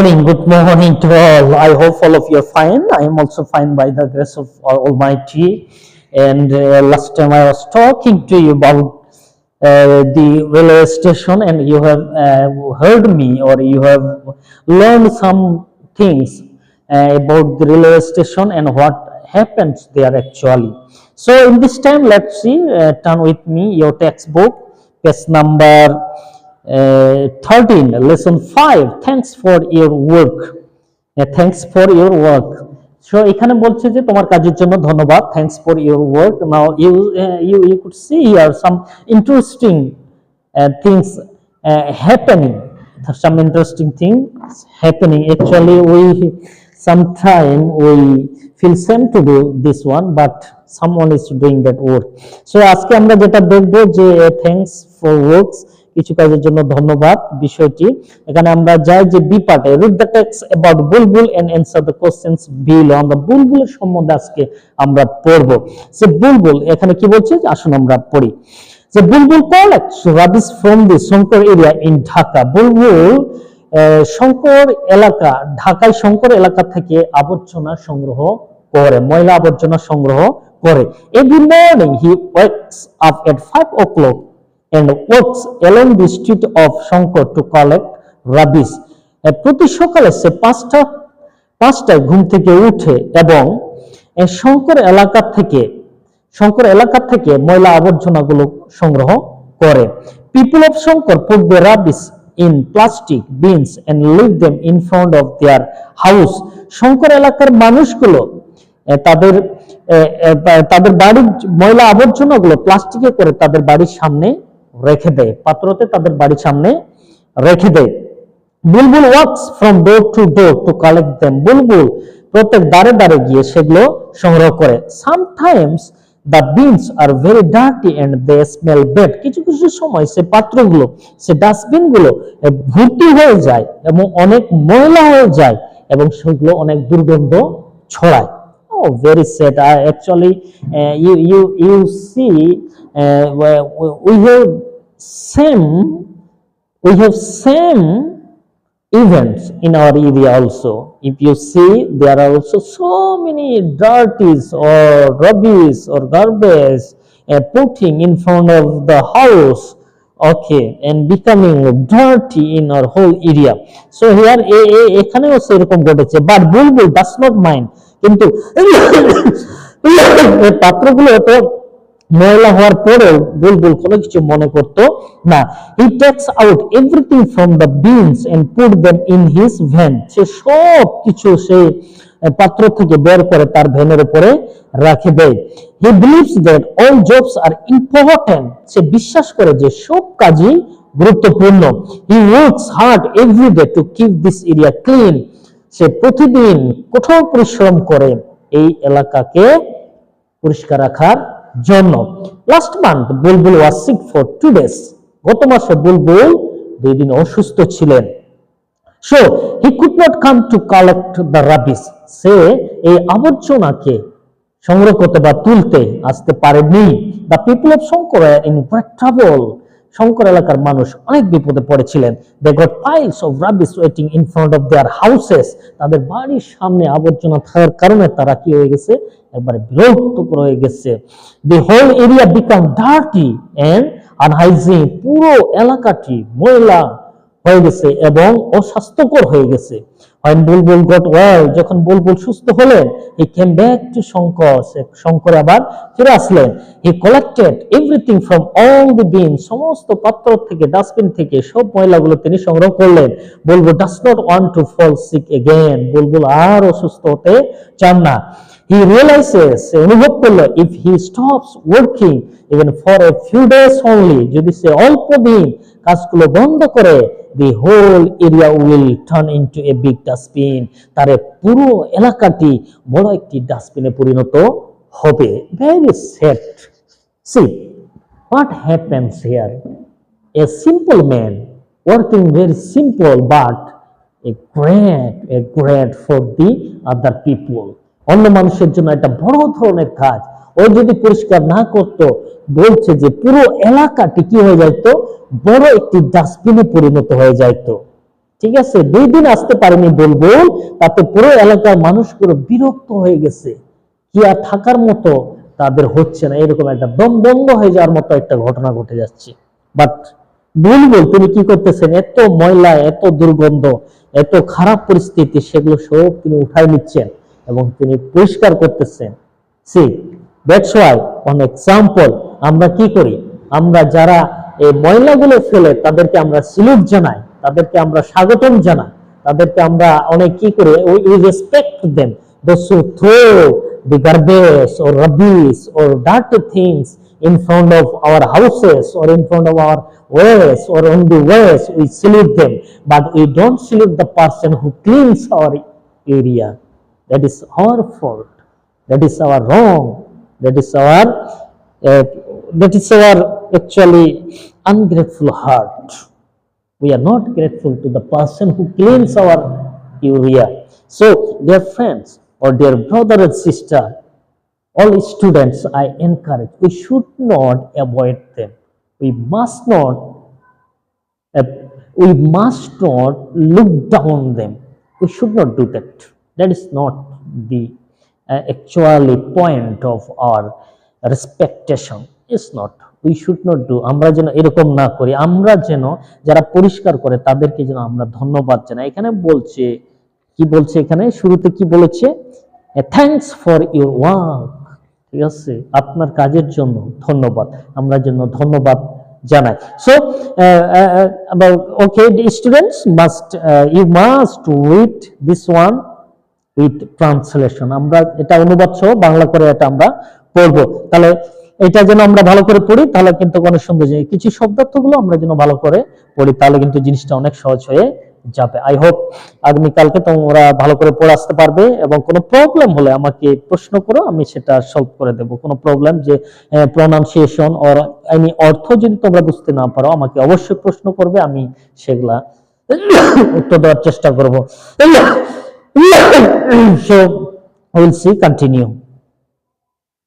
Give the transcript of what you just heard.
morning, good morning to all. I hope all of you are fine. I am also fine by the grace of Almighty. And uh, last time I was talking to you about uh, the railway station, and you have uh, heard me or you have learned some things uh, about the railway station and what happens there actually. So, in this time, let's see, uh, turn with me your textbook, page number 13 lesson 5 thanks for your work Uh, thanks for your work so এখানে বলছে যে তোমার কাজের জন্য ধন্যবাদ thanks for your work now you uh, you you could see here some interesting uh, things uh, happening some interesting things happening actually we sometime we feel same to do this one but someone is doing that work so আজকে আমরা যেটা দেখব যে thanks for works কিছু কাজের জন্য ধন্যবাদ বিষয়টি। এখানে আমরা যাই যে বি পার্টে read the text about Bulbul and answer the questions below আমরা বুলবুলের সম্বন্ধে আজকে আমরা পড়ব। যে বুলবুল এখানে কি বলছে? আসুন আমরা পড়ি। যে Bulbul collects rubbish from the Shankar area in Dhaka Bulbul Shankar এলাকা, ঢাকায় শঙ্কর এলাকা থেকে আবর্জনা সংগ্রহ করে, ময়লা আবর্জনা সংগ্রহ করে। Every morning he wakes up at five o'clock and walks along the street of Shankar to collect rubbish. প্রতি সকালে সে পাঁচটা, পাঁচটায় ঘুম থেকে উঠে এবং শঙ্কর এলাকা থেকে, শঙ্কর এলাকা থেকে ময়লা আবর্জনাগুলো সংগ্রহ করে people of Shankar put the rubbish in plastic bins and leave them in front of their house Shankar এলাকার মানুষগুলো তাদের তাদের বাড়ির ময়লা আবর্জনাগুলো প্লাস্টিকে করে তাদের বাড়ির সামনে রেখে দেয় পাত্রতে তাদের বাড়ির সামনে রেখে দেয় Bulbul works from door to door to collect them Bulbul প্রত্যেক দাঁড়ে দাঁড়ে গিয়ে সেগুলো সংগ্রহ করে। Sometimes the bins are very dirty and they smell bad কিছু কিছু সময় সে পাত্রগুলো সে ডাস্টবিনগুলো ভর্তি হয়ে যায় এবং অনেক ময়লা হয়ে যায় এবং সেগুলো অনেক দুর্গন্ধ ছড়ায়। Oh, very sad. I actually, uh, you you you see, uh, same we have same events in our area also. If you see, there are also so many dirties or rubbish or garbage uh, putting in front of the house. Okay, and becoming dirty in our whole area. So here, এখানেও সেরকম but Bulbul does not mind কিন্তু ময়লা হওয়ার পরেও বুলবুল কোনো কিছু মনে করতো না। He takes out everything from the bins and put them in his van সে সব কিছু সে পাত্র থেকে বের করে তার ভ্যানের উপরে রাখে দেয়। He believes that all jobs are important সে বিশ্বাস করে যে সব কাজই গুরুত্বপূর্ণ। He works hard every day to keep this area clean সে প্রতিদিন কঠোর পরিশ্রম করে এই এলাকাকে পরিষ্কার রাখার জন্য। Last month Bulbul was sick for two days গত মাসে বুলবুল দুই দিন অসুস্থ ছিলেন। So he could not come to collect the rubbish সে এই আবর্জনাকে সংগ্রহ করতে বা তুলতে আসতে পারেনি the people of Shankar in trouble Shankar এলাকার মানুষ অনেক বিপদে পড়েছিলেন। They got piles of rubbish waiting in front of their houses তাদের বাড়ির সামনে আবর্জনা থাকার কারণে তারা কি হয়ে গেছে? একবারে বিরক্তকর হয়ে গেছে। The whole area became dirty and unhygienic পুরো এলাকাটি ময়লা হয়ে গেছে এবং অস্বাস্থ্যকর হয়ে গেছে। When বুলবুল গট ওয়েল যখন বুলবুল সুস্থ হলেন he came back to Shankar Shankar আবার ফিরে আসলেন। He collected everything from all the bin সমস্ত পাত্র থেকে ডাস্টবিন থেকে, সব ময়লাগুলো তিনি সংগ্রহ করলেন। Bulbul does not want to fall sick again Bulbul আর অসুস্থ হতে চান না। হি রিয়েলাইজেস অনুভব করল if he stops working even for a few days only যদি সে অল্প দিন কাজগুলো বন্ধ করে the whole area will turn into a big dustbin তার পুরো এলাকাটি বড় একটি ডাস্টবিনে পরিণত হবে। Very sad see what happens here a simple man working very simple but a great a great for the other people অন্য মানুষের জন্য একটা বড় ধরনের কাজ। ও যদি পরিষ্কার না করত, বলছে যে পুরো এলাকাটি কি হয়ে যাইতো? বড় একটি ডাস্টবিনে পরিণত হয়ে যাইতো। ঠিক আছে? দুই দিন আসতে পারেনি বুলবুল, তাতে পুরো এলাকার মানুষগুলো বিরক্ত হয়ে গেছে। কি আর থাকার মতো? তাদের হচ্ছে না। এরকম একটা দম বন্ধ হয়ে যাওয়ার মতো একটা ঘটনা ঘটে যাচ্ছে। বাট বুলবুল, তিনি কি করতেছেন? এত ময়লা, এত দুর্গন্ধ, এত খারাপ পরিস্থিতি, সেগুলো সব তিনি উঠাই নিচ্ছেন এবং তিনি পরিষ্কার করতেছেন। See that's why an example আমরা কি করি আমরা যারা এই ময়লাগুলো ফেলে তাদেরকে আমরা সিলুট জানাই তাদেরকে আমরা স্বাগতম জানাই তাদেরকে আমরা অনেক কি করে we respect them those who throw the garbage or rubbish or dirty things in front of our houses or in front of our ways or on the ways we salute them but we don't salute the person who cleans our area that is our fault that is our wrong that is our uh, that is our actually ungrateful heart. We are not grateful to the person who cleans our urea. So dear friends or dear brother and sister all students i encourage we should not avoid them. We must not uh, we must not look down them. We should not do that. That is not the uh, point of of our respectation not we we should do আমরা যেন এরকম না করি আমরা যেন যারা পরিষ্কার করে তাদেরকে যেন আমরা ধন্যবাদ জানাই। এখানে বলছে কি বলছে এখানে? শুরুতে কি বলেছে? থ্যাঙ্কস ফর ইউর ওয়ার্ক ঠিক আছে? আপনার কাজের জন্য ধন্যবাদ। আমরা জন্য ধন্যবাদ জানাই। So okay students must you must with this one with translation আমরা এটা অনুবাদ সহ বাংলা করে এটা আমরা পড়ব। তাহলে এটা যেন আমরা ভালো করে পড়ি, তাহলে কিন্তু অনেক সুন্দর যে কিছু শব্দার্থগুলো আমরা যেন ভালো করে পড়ি, তাহলে কিন্তু জিনিসটা অনেক সহজ হয়ে যাবে। আই হোপ আগামীকালকে তোমরা ভালো করে পড়ে আসতে পারবে এবং কোনো প্রবলেম হলে আমাকে প্রশ্ন করো, আমি সেটা সলভ করে দেব। কোনো প্রবলেম যে প্রনাউন্সিয়েশন অর এনি অর্থ যদি তোমরা বুঝতে না পারো, আমাকে অবশ্যই প্রশ্ন করবে, আমি সেগুলা উত্তর দেওয়ার চেষ্টা করব। So we'll see continue